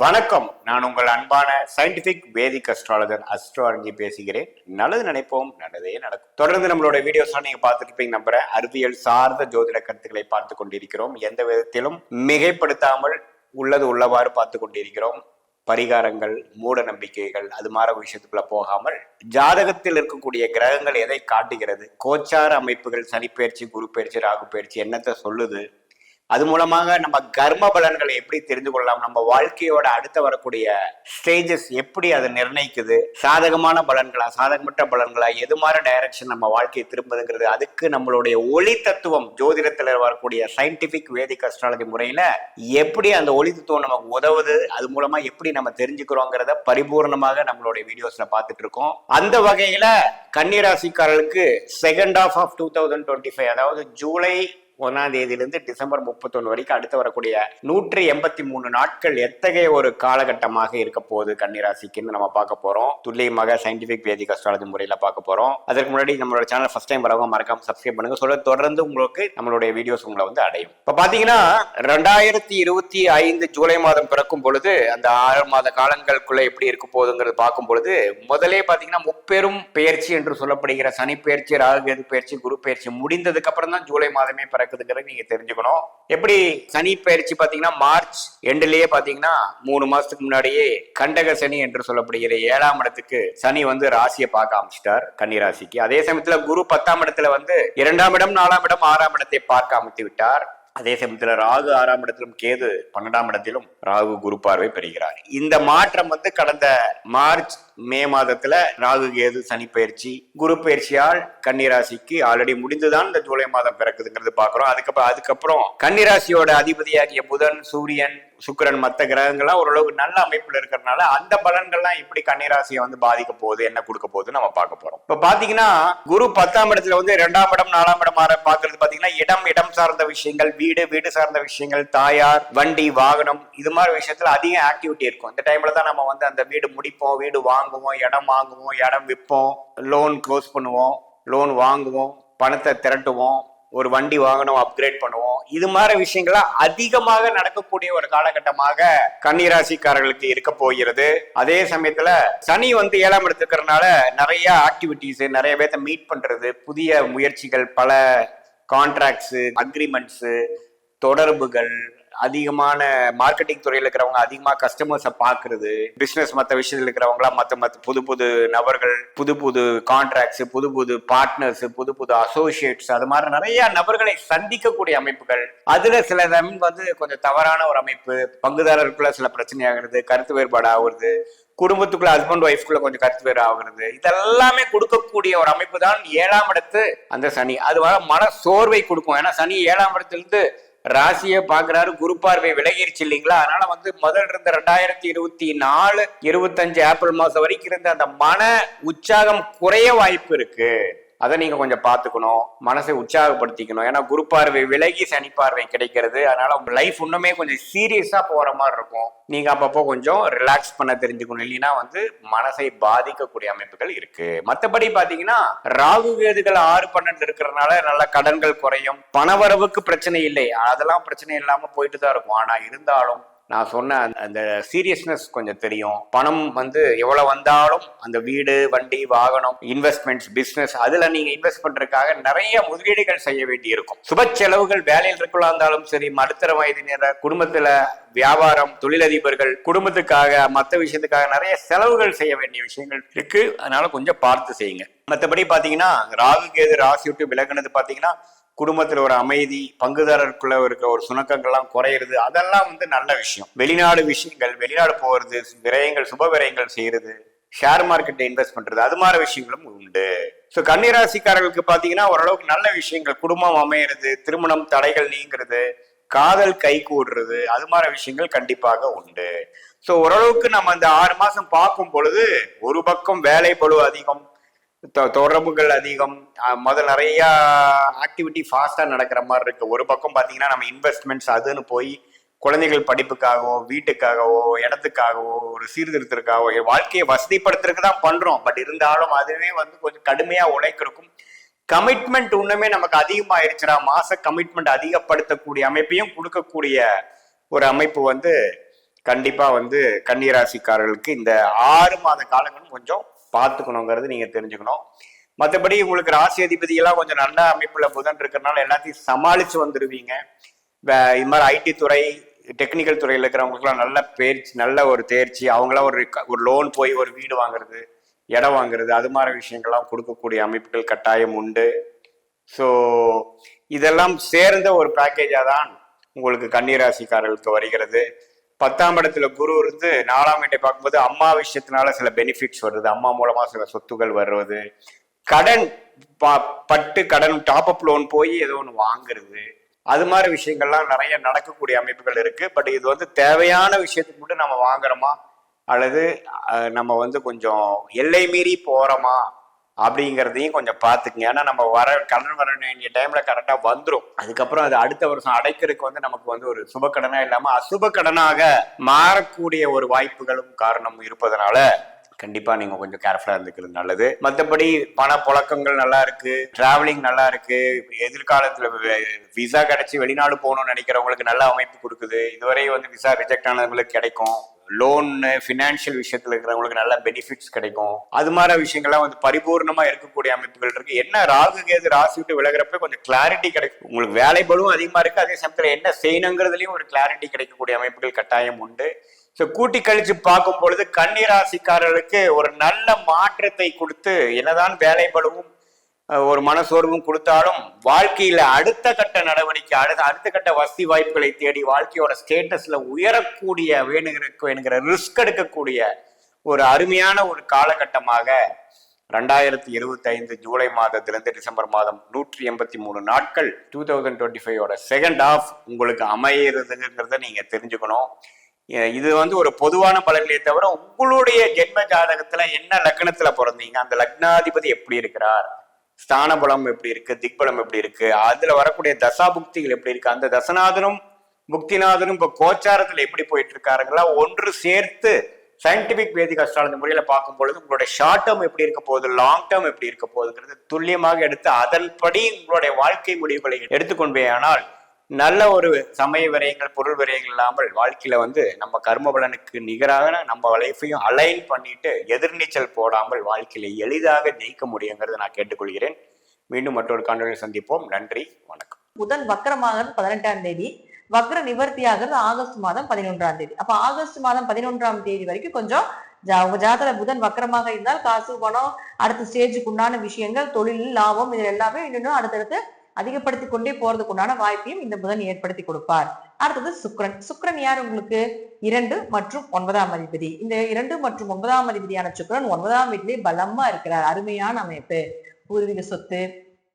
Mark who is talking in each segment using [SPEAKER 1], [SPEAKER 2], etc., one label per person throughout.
[SPEAKER 1] வணக்கம். நான் உங்கள் அன்பான சயின்டிபிக் வேதிக் அஸ்ட்ராலஜர் அஸ்ட்ரோ அறிஞ்சி பேசுகிறேன். நல்லது நினைப்போம் நல்லதே நடக்கும். தொடர்ந்து நம்மளோட வீடியோஸ்லாம் நீங்க பார்த்துருப்பீங்க நம்புற நம்புறேன். அறிவியல் சார்ந்த ஜோதிட கருத்துக்களை பார்த்து கொண்டிருக்கிறோம். எந்த விதத்திலும் மிகைப்படுத்தாமல் உள்ளது உள்ளவாறு பார்த்து கொண்டிருக்கிறோம். பரிகாரங்கள் மூட நம்பிக்கைகள் அது மாதிரி விஷயத்துக்குள்ள போகாமல் ஜாதகத்தில் இருக்கக்கூடிய கிரகங்கள் எதை காட்டுகிறது? கோச்சார அமைப்புகள் சனிப்பெயர்ச்சி குரு பயிற்சி ராகு பயிற்சி என்னத்தை சொல்லுது? அது மூலமாக நம்ம கர்ம பலன்களை எப்படி தெரிந்து கொள்ளலாம்? நம்ம வாழ்க்கையோட அடுத்த வரக்கூடிய ஸ்டேஜஸ் எப்படி அதை நிர்ணயிக்குது? சாதகமான பலன்களா சாதகமற்ற பலன்களா? எது மாதிரி டைரக்ஷன் நம்ம வாழ்க்கையை திரும்புதுங்கிறது? அதுக்கு நம்மளுடைய ஒளி தத்துவம் ஜோதிடத்தில் வரக்கூடிய சயின்டிபிக் வேதிக் அஸ்ட்ராலஜி முறையில எப்படி அந்த ஒளி தத்துவம் நமக்கு உதவுது? அது மூலமா எப்படி நம்ம தெரிஞ்சுக்கிறோங்கிறத பரிபூர்ணமாக நம்மளுடைய வீடியோஸ்ல பார்த்துட்டு இருக்கோம். அந்த வகையில கன்னிராசிக்காரர்களுக்கு second half half two thousand twenty five அதாவது ஜூலை ஒன்னாம் தேதியிலிருந்து டிசம்பர் முப்பத்தொன்னு வரைக்கும் அடுத்து வரக்கூடிய நூற்றி எண்பத்தி மூணு நாட்கள் எத்தகைய ஒரு காலகட்டமாக இருக்க போகுது கன்னிராசிக்குன்னு நம்ம பார்க்க போறோம். துல்லியமாக சயின்டிபிக் வேதிக் அஸ்ட்ராலஜி முறையில பார்க்க போறோம். அதற்கு முன்னாடி நம்மளோட சேனல் ஃபர்ஸ்ட் டைம் வரவங்க மறக்காம சப்ஸ்கிரைப் பண்ணுங்க. சொல்ல தொடர்ந்து உங்களுக்கு நம்மளுடைய வீடியோஸ் உங்களை வந்து அடையும். இப்ப பாத்தீங்கன்னா ரெண்டாயிரத்தி இருபத்தி ஐந்து ஜூலை மாதம் பிறக்கும் பொழுது அந்த ஆறு மாத காலங்களுக்குள்ள எப்படி இருக்க போகுதுங்கிறது பார்க்கும் பொழுது முதலே பாத்தீங்கன்னா முப்பெரும் பெயர்ச்சி என்று சொல்லப்படுகிற சனி பெயர்ச்சி ராகு பெயர்ச்சி குரு பெயர்ச்சி முடிந்ததுக்கு அப்புறம் தான் ஜூலை மாதமே பிறகு பிறக்குதுங்கிறது நீங்க தெரிஞ்சுக்கணும். எப்படி சனி பயிற்சி பாத்தீங்கன்னா மார்ச் எண்டுலயே பாத்தீங்கன்னா மூணு மாசத்துக்கு முன்னாடியே கண்டக சனி என்று சொல்லப்படுகிற ஏழாம் இடத்துக்கு சனி வந்து ராசியை பார்க்க ஆரம்பிச்சிட்டார் கன்னி ராசிக்கு. அதே சமயத்துல குரு பத்தாம் இடத்துல வந்து இரண்டாம் இடம் நாலாம் இடம் ஆறாம் இடத்தை பார்க்க அமைத்து விட்டார். அதே சமயத்துல ராகு ஆறாம் இடத்திலும் கேது பன்னெண்டாம் இடத்திலும் ராகு குரு பார்வை பெறுகிறார். இந்த மாற்றம் வந்து கடந்த மார்ச் மே மாதத்துல ராகு கேது சனி பயிற்சி குரு பயிற்சியால் கன்னிராசிக்கு ஆல்ரெடி முடிந்துதான் இந்த ஜூலை மாதம் பிறக்குதுங்கிறது பாக்குறோம். அதுக்கப்புறம் அதுக்கப்புறம் கன்னிராசியோட அதிபதியாகிய புதன் சூரியன் சுக்கிரன் மற்ற கிரகங்கள்லாம் ஓரளவுக்கு நல்ல அமைப்புல இருக்கிறதுனால அந்த பலன்கள்லாம் எப்படி கன்னிராசியை வந்து பாதிக்க போகுது என்ன கொடுக்க போகுதுன்னு நம்ம பார்க்க போறோம். இப்ப பாத்தீங்கன்னா குரு பத்தாம் இடத்துல வந்து இரண்டாம் இடம் நாலாம் இடம் மாற பாக்குறது பாத்தீங்கன்னா இடம் இடம் சார்ந்த விஷயங்கள் வீடு வீடு சார்ந்த விஷயங்கள் தாயார் வண்டி வாகனம் இது மாதிரி விஷயத்துல அதிக ஆக்டிவிட்டி இருக்கும். இந்த டைம்ல தான் நம்ம வந்து அந்த வீடு முடிப்போம் வீடு வாங்குவோம் இடம் வாங்குவோம் இடம் விற்போம் லோன் க்ளோஸ் பண்ணுவோம் லோன் வாங்குவோம் பணத்தை திரட்டுவோம் ஒரு வண்டி வாங்கணும் அப்கிரேட் பண்ணுவோம். இது மாதிரி விஷயங்கள்லாம் அதிகமாக நடக்கக்கூடிய ஒரு காலகட்டமாக கன்னிராசிக்காரர்களுக்கு இருக்க போகிறது. அதே சமயத்துல சனி வந்து ஏழாம் எடுத்துக்கிறதுனால நிறைய ஆக்டிவிட்டிஸ் நிறைய பேர்த்த மீட் பண்றது புதிய முயற்சிகள் பல கான்ட்ராக்ட்ஸ் அக்ரிமெண்ட்ஸ் தொடர்புகள் அதிகமான மார்க்கெட்டிங் துறையில் இருக்கிறவங்க அதிகமா கஸ்டமர்ஸை பார்க்கறது பிசினஸ் மற்ற விஷயத்தில் இருக்கிறவங்களா மற்ற மற்ற புது புது நபர்கள் புது புது கான்ட்ராக்ட்ஸ் புது புது பார்ட்னர்ஸ் புது புது அசோசியேட்ஸ் அது மாதிரி நிறைய நபர்களை சந்திக்கக்கூடிய அமைப்புகள். அதுல சில வந்து கொஞ்சம் தவறான ஒரு அமைப்பு பங்குதாரருக்குள்ள சில பிரச்சனை ஆகுறது கருத்து வேறுபாடு ஆகுறது குடும்பத்துக்குள்ள ஹஸ்பண்ட் ஒய்ஃப்குள்ள கொஞ்சம் கருத்து வேறு ஆகுறது. இதெல்லாமே கொடுக்கக்கூடிய ஒரு அமைப்பு தான் ஏழாம் இடத்து அந்த சனி. அது வர மன சோர்வை கொடுக்கும். ஏன்னா சனி ஏழாம் இடத்துல இருந்து ராசியை பாக்குறாரு குரு பார்வை விலகிருச்சு இல்லைங்களா? அதனால வந்து முதல் இருந்த ரெண்டாயிரத்தி இருபத்தி நாலு இருபத்தஞ்சு ஏப்ரல் மாசம் வரைக்கும் இருந்த அந்த மன உற்சாகம் குறைய வாய்ப்பு இருக்கு. அதை நீங்க கொஞ்சம் பாத்துக்கணும் மனசை உற்சாகப்படுத்திக்கணும். ஏன்னா குரு பார்வை விலகி சனி பார்வை கிடைக்கிறது. அதனால உங்க லைஃப் இன்னுமே கொஞ்சம் சீரியஸா போற மாதிரி இருக்கும். நீங்க அப்பப்போ கொஞ்சம் ரிலாக்ஸ் பண்ண தெரிஞ்சுக்கணும். இல்லைன்னா வந்து மனசை பாதிக்கக்கூடிய அமைப்புகள் இருக்கு. மத்தபடி பாத்தீங்கன்னா ராகு கேதுகள் ஆறு பன்னெண்டு இருக்கிறதுனால நல்ல கடன்கள் குறையும். பணவரவுக்கு பிரச்சனை இல்லை. அதெல்லாம் பிரச்சனை இல்லாம போயிட்டு தான் இருக்கும். ஆனா இருந்தாலும் நான் சொன்ன அந்த- அந்த சீரியஸ்னஸ் கொஞ்சம் தெரியும். பணம் வந்து எவ்வளவு வந்தாலும் அந்த வீடு வண்டி வாகனம் இன்வெஸ்ட்மெண்ட்ஸ் பிசினஸ் அதுல நீங்க இன்வெஸ்ட் பண்றதுக்காக நிறைய முதலீடுகள் செய்ய வேண்டி இருக்கும் சுப செலவுகள் வேலையில் இருக்கலாம் இருந்தாலும் சரி மருத்துவ வயதினர் குடும்பத்துல வியாபாரம் தொழிலதிபர்கள் குடும்பத்துக்காக மற்ற விஷயத்துக்காக நிறைய செலவுகள் செய்ய வேண்டிய விஷயங்கள் இருக்கு. அதனால கொஞ்சம் பார்த்து செய்யுங்க. மற்றபடி பாத்தீங்கன்னா ராகு கேது ராசி விட்டு விலகுனது பாத்தீங்கன்னா குடும்பத்துல ஒரு அமைதி பங்குதாரருக்குள்ள இருக்க ஒரு சுணக்கங்கள்லாம் குறையிறது அதெல்லாம் வந்து நல்ல விஷயம். வெளிநாடு விஷயங்கள் வெளிநாடு போறது விரயங்கள் சுப விரயங்கள் செய்யறது ஷேர் மார்க்கெட்டை இன்வெஸ்ட் பண்றது அது மாதிரி விஷயங்களும் உண்டு. ஸோ கன்னிராசிக்காரர்களுக்கு பாத்தீங்கன்னா ஓரளவுக்கு நல்ல விஷயங்கள் குடும்பம் அமையிறது திருமணம் தடைகள் நீங்கிறது காதல் கை கூடுறது அது மாதிரி விஷயங்கள் கண்டிப்பாக உண்டு. ஸோ ஓரளவுக்கு நம்ம இந்த ஆறு மாசம் பார்க்கும் பொழுது ஒரு பக்கம் வேலை பளு அதிகம் தொடர்புகள் அதிகம். முதல் நிறையா நிறைய ஆக்டிவிட்டி ஃபாஸ்டா நடக்கிற மாதிரி இருக்கு. ஒரு பக்கம் பாத்தீங்கன்னா நம்ம இன்வெஸ்ட்மெண்ட்ஸ் அதுன்னு போய் குழந்தைகள் படிப்புக்காகவோ வீட்டுக்காகவோ இடத்துக்காகவோ ஒரு சீர்திருத்தத்துக்காகவோ வாழ்க்கையை வசதிப்படுத்துறதுக்கு தான் பண்றோம். பட் இருந்தாலும் அதுவே வந்து கொஞ்சம் கடுமையா உழைக்கிறக்கும் கமிட்மெண்ட் இன்னுமே நமக்கு அதிகமாயிருச்சுடா மாச கமிட்மெண்ட் அதிகப்படுத்தக்கூடிய அமைப்பையும் கொடுக்கக்கூடிய ஒரு அமைப்பு வந்து கண்டிப்பா வந்து கன்னிராசிக்காரர்களுக்கு இந்த ஆறு மாத காலங்களும் கொஞ்சம் பார்த்துக்கணுங்கிறது நீங்க தெரிஞ்சுக்கணும். மற்றபடி உங்களுக்கு ராசி அதிபதியெல்லாம் கொஞ்சம் நல்ல அமைப்புல புதன் இருக்கிறனால எல்லாத்தையும் சமாளிச்சு வந்துடுவீங்க இது மாதிரி ஐடி துறை டெக்னிக்கல் துறையில் இருக்கிறவங்களுக்குலாம் நல்ல பயிற்சி நல்ல ஒரு தேர்ச்சி அவங்களாம் ஒரு ஒரு லோன் போய் ஒரு வீடு வாங்குறது இடம் வாங்குறது அது மாதிரி விஷயங்கள்லாம் கொடுக்கக்கூடிய அமைப்புகள் கட்டாயம் உண்டு. ஸோ இதெல்லாம் சேர்ந்த ஒரு பேக்கேஜாக தான் உங்களுக்கு கன்னிராசிக்காரர்களுக்கு வருகிறது. பத்தாம் இடத்துல குரு இருந்து நாலாம் வீட்டை பார்க்கும்போது அம்மா விஷயத்தினால சில பெனிஃபிட்ஸ் வருது. அம்மா மூலமா சில சொத்துக்கள் வருவது கடன் ப- பட்டு கடன் டாப் அப் லோன் போய் ஏதோ ஒன்று வாங்குறது. அது மாதிரி விஷயங்கள்லாம் நிறைய நடக்கக்கூடிய அமைப்புகள் இருக்கு. பட் இது வந்து தேவையான விஷயத்துக்கு மட்டும் நம்ம வாங்குறோமா? அல்லது நம்ம வந்து கொஞ்சம் எல்லை மீறி போறோமா? அப்படிங்கிறதையும் கொஞ்சம் பார்த்துக்குங்க. ஏன்னா நம்ம வர கடன் வர வேண்டிய டைம்ல கரெக்டாக வந்துடும் அதுக்கப்புறம் அது அடுத்த வருஷம் அடைக்கிறதுக்கு வந்து நமக்கு வந்து ஒரு சுப கடனாக இல்லாமல் அசுப கடனாக மாறக்கூடிய ஒரு வாய்ப்புகளும் காரணம் இருப்பதனால கண்டிப்பா நீங்க கொஞ்சம் கேர்ஃபுல்லா இருந்துக்கிறது நல்லது. மற்றபடி பண புழக்கங்கள் நல்லா இருக்கு. டிராவலிங் நல்லா இருக்கு. எதிர்காலத்துல விசா கிடைச்சி வெளிநாடு போகணும்னு நினைக்கிறவங்களுக்கு நல்ல அமைப்பு கொடுக்குது. இதுவரை வந்து விசா ரிஜெக்ட் ஆனவங்களுக்கு கிடைக்கும். லோன்னு ஃபினான்ஷியல் விஷயத்துல இருக்கிறவங்களுக்கு நல்ல பெனிஃபிட்ஸ் கிடைக்கும். அது மாதிரி விஷயங்கள்லாம் வந்து பரிபூர்ணமா இருக்கக்கூடிய அமைப்புகள் இருக்கு. என்ன ராகு கேது ராசி விட்டு விலகிறப்ப கொஞ்சம் கிளாரிட்டி கிடைக்கும். உங்களுக்கு வேலை அதிகமாக அதிகமா இருக்கு. அதே சமயத்துல என்ன செய்யணுங்கிறதுலயும் ஒரு கிளாரிட்டி கிடைக்கக்கூடிய அமைப்புகள் கட்டாயம் உண்டு. ஸோ கூட்டி கழிச்சு பார்க்கும் பொழுது கன்னிராசிக்காரர்களுக்கு ஒரு நல்ல மாற்றத்தை கொடுத்து என்னதான் வேலை பலுவும் ஒரு மனசோர்வும் கொடுத்தாலும் வாழ்க்கையில அடுத்த கட்ட நடவடிக்கை அடுத்த அடுத்த கட்ட வசதி வாய்ப்புகளை தேடி வாழ்க்கையோட ஸ்டேட்டஸ்ல உயரக்கூடிய வேணுங்கிற வேணுங்கிற ரிஸ்க் எடுக்கக்கூடிய ஒரு அருமையான ஒரு காலகட்டமாக ரெண்டாயிரத்தி இருபத்தி ஐந்து ஜூலை மாதத்திலிருந்து டிசம்பர் மாதம் நூற்றி எண்பத்தி மூணு நாட்கள் டூ தௌசண்ட் டுவெண்ட்டி ஃபைவோட செகண்ட் ஆஃப் உங்களுக்கு அமையிறதுங்கிறத நீங்க தெரிஞ்சுக்கணும். இது வந்து ஒரு பொதுவான பலன்களே தவிர உங்களுடைய ஜென்ம ஜாதகத்துல என்ன லக்னத்துல பிறந்தீங்க அந்த லக்னாதிபதி எப்படி இருக்கிறார்? ஸ்தான பலம் எப்படி இருக்கு திக்பலம் எப்படி இருக்கு அதுல வரக்கூடிய தசா புக்திகள் எப்படி இருக்கு அந்த தசநாதனும் புக்திநாதனும் இப்ப கோச்சாரத்துல எப்படி போயிட்டு இருக்காருங்களா ஒன்று சேர்த்து சயின்டிபிக் வேதிக் அஸ்ட்ராலஜி முறையில பார்க்கும் பொழுது உங்களுடைய ஷார்ட் டேர்ம் எப்படி இருக்க போகுது லாங் டேர்ம் எப்படி இருக்க போகுதுங்கிறது துல்லியமாக எடுத்து அதன்படி உங்களுடைய வாழ்க்கை முடிவுகளை எடுத்துக்கொண்டே ஆனால் நல்ல ஒரு சமய விரயங்கள் பொருள் விரயங்கள் இல்லாமல் வாழ்க்கையில வந்து நம்ம கர்ம பலனுக்கு நிகராக நம்ம லைஃபையும் அலைன் பண்ணிட்டு எதிர்நீச்சல் போடாமல் வாழ்க்கையில எளிதாக ஜெயிக்க முடியுங்கிறத நான் கேட்டுக்கொள்கிறேன். மீண்டும் மற்றொரு காணொலியில் சந்திப்போம். நன்றி வணக்கம்.
[SPEAKER 2] புதன் வக்கரமாகிறது பதினெட்டாம் தேதி வக்ர நிவர்த்தியாகிறது ஆகஸ்ட் மாதம் பதினொன்றாம் தேதி. அப்ப ஆகஸ்ட் மாதம் பதினொன்றாம் தேதி வரைக்கும் கொஞ்சம் ஜா- உங்க ஜாதக புதன் வக்கரமாக இருந்தால் காசு பணம் அடுத்த ஸ்டேஜுக்கு உண்டான விஷயங்கள் தொழில் லாபம் இது எல்லாமே இன்னும் அடுத்தடுத்து அதிகப்படுத்தி கொண்டே போறதுக்கு உண்டான வாய்ப்பையும் இந்த புதன் ஏற்படுத்தி கொடுப்பார். அடுத்தது சுக்ரன் சுக்ரன் யார் உங்களுக்கு? இரண்டு மற்றும் ஒன்பதாம் அதிபதி. இந்த இரண்டு மற்றும் ஒன்பதாம் அதிபதியான சுக்ரன் ஒன்பதாம் வீட்டிலே பலமா இருக்கிறார். அருமையான அமைப்பு. பூர்வீக சொத்து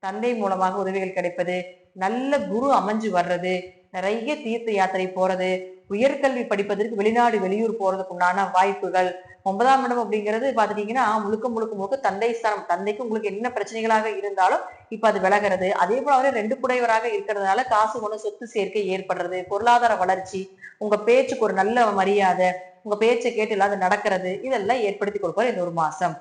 [SPEAKER 2] தந்தை மூலமாக உதவிகள் கிடைப்பது நல்ல குரு அமைஞ்சு வர்றது நிறைய தீர்த்த யாத்திரை போறது உயர்கல்வி படிப்பதற்கு வெளிநாடு வெளியூர் போறதுக்கு உண்டான வாய்ப்புகள். ஒன்பதாம் இடம் அப்படிங்கிறது பாத்துட்டீங்கன்னா முழுக்க முழுக்க முழுக்க தந்தை ஸ்தானம். தந்தைக்கு உங்களுக்கு என்ன பிரச்சனைகளாக இருந்தாலும் இப்ப அது விலகிறது. அதே போல அவரே ரெண்டு புடையவராக இருக்கிறதுனால காசு ஒண்ணு சொத்து சேர்க்கை ஏற்படுறது பொருளாதார வளர்ச்சி உங்க பேச்சுக்கு ஒரு நல்ல மரியாதை உங்க பேச்சை கேட்டு இல்லாத நடக்கிறது இதெல்லாம் ஏற்படுத்தி கொடுப்பாரு இந்த ஒரு மாசம்